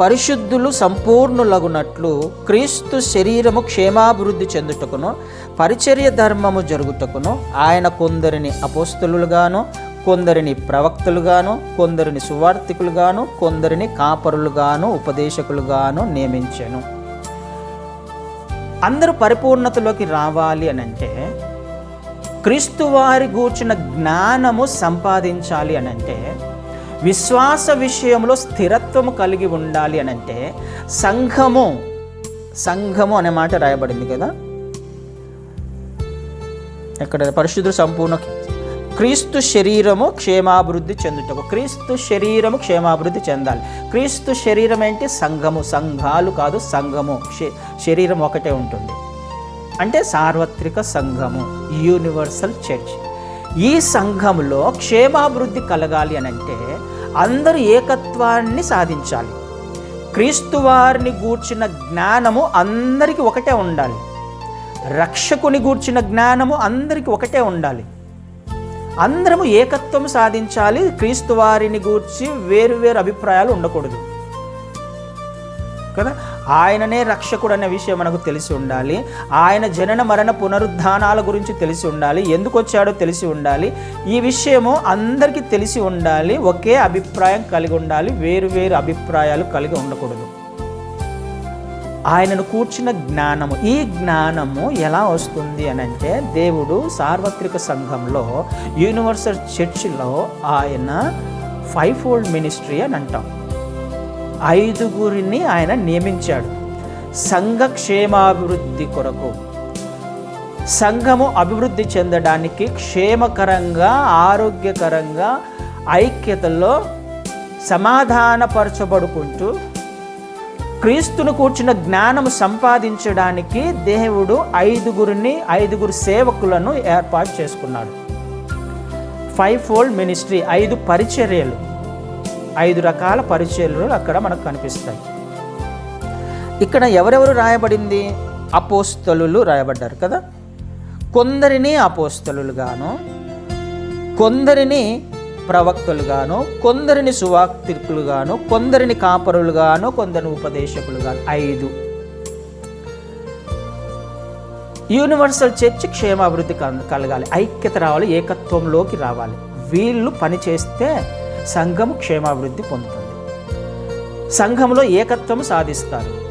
పరిశుద్ధులు సంపూర్ణులగునట్లు క్రీస్తు శరీరము క్షేమాభివృద్ధి చెందుటకును పరిచర్య ధర్మము జరుగుటకును ఆయన కొందరిని అపోస్తులుగాను కొందరిని ప్రవక్తలుగాను కొందరిని సువార్థికులుగాను కొందరిని కాపరులుగాను ఉపదేశకులుగాను నియమించాను. అందరూ పరిపూర్ణతలోకి రావాలి అని అంటే క్రీస్తు వారి గూర్చిన జ్ఞానము సంపాదించాలి అని అంటే విశ్వాస విషయంలో స్థిరత్వము కలిగి ఉండాలి అని అంటే సంఘము సంఘము అనే మాట రాయబడింది కదా? ఎక్కడ? పరిశుద్ధుడు సంపూర్ణ క్రీస్తు శరీరము క్షేమాభివృద్ధి చెందుటకు క్రీస్తు శరీరము క్షేమాభివృద్ధి చెందాలి. క్రీస్తు శరీరం ఏంటి? సంఘము సంఘాలు కాదు సంఘము. శరీరం ఒకటే ఉంటుంది. అంటే సార్వత్రిక సంఘము యూనివర్సల్ చర్చ్. ఈ సంఘంలో క్షేమాభివృద్ధి కలగాలి అని అంటే అందరూ ఏకత్వాన్ని సాధించాలి. క్రీస్తు వారిని గూర్చిన జ్ఞానము అందరికీ ఒకటే ఉండాలి. రక్షకుని గూర్చిన జ్ఞానము అందరికీ ఒకటే ఉండాలి. అందరము ఏకత్వం సాధించాలి క్రీస్తు వారిని గూర్చి వేరు వేరు అభిప్రాయాలు ఉండకూడదు. కదా? ఆయననే రక్షకుడు అనే విషయం మనకు తెలిసి ఉండాలి. ఆయన జనన మరణ పునరుద్ధానాల గురించి తెలిసి ఉండాలి. ఎందుకు వచ్చాడో తెలిసి ఉండాలి. ఈ విషయము అందరికీ తెలిసి ఉండాలి. ఒకే అభిప్రాయం కలిగి ఉండాలి. వేరు వేరు అభిప్రాయాలు కలిగి ఉండకూడదు. ఆయనను కూర్చిన జ్ఞానము. ఈ జ్ఞానము ఎలా వస్తుంది అని అంటే దేవుడు సార్వత్రిక సంఘంలో యూనివర్సల్ చర్చిలో ఆయన ఫైవ్ ఫోల్డ్ మినిస్ట్రీ అని అంటాం. ఐదుగురిని ఆయన నియమించాడు. సంఘ క్షేమాభివృద్ధి కొరకు. సంఘము అభివృద్ధి చెందడానికి క్షేమకరంగా ఆరోగ్యకరంగా ఐక్యతలో సమాధానపరచబడుకుంటూ క్రీస్తును కూర్చున్న జ్ఞానము సంపాదించడానికి దేవుడు ఐదుగురిని ఐదుగురు సేవకులను ఏర్పాటు చేసుకున్నాడు. ఫైవ్ ఫోల్డ్ మినిస్ట్రీ ఐదు పరిచర్యలు. ఐదు రకాల పరిచయలు అక్కడ మనకు కనిపిస్తాయి. ఇక్కడ ఎవరెవరు రాయబడింది? అపోస్తలులు రాయబడ్డారు కదా? కొందరిని అపోస్తలుగాను కొందరిని ప్రవక్తలుగాను కొందరిని సువాక్తికులుగాను కొందరిని కాపరులుగాను కొందరిని ఉపదేశకులుగాను. ఐదు. యూనివర్సల్ చర్చ్ క్షేమాభివృద్ధి కలగాలి. ఐక్యత రావాలి ఏకత్వంలోకి రావాలి. వీళ్ళు పని సంఘం క్షేమాభివృద్ధి పొందుతుంది. సంఘంలో ఏకత్వం సాధిస్తారు.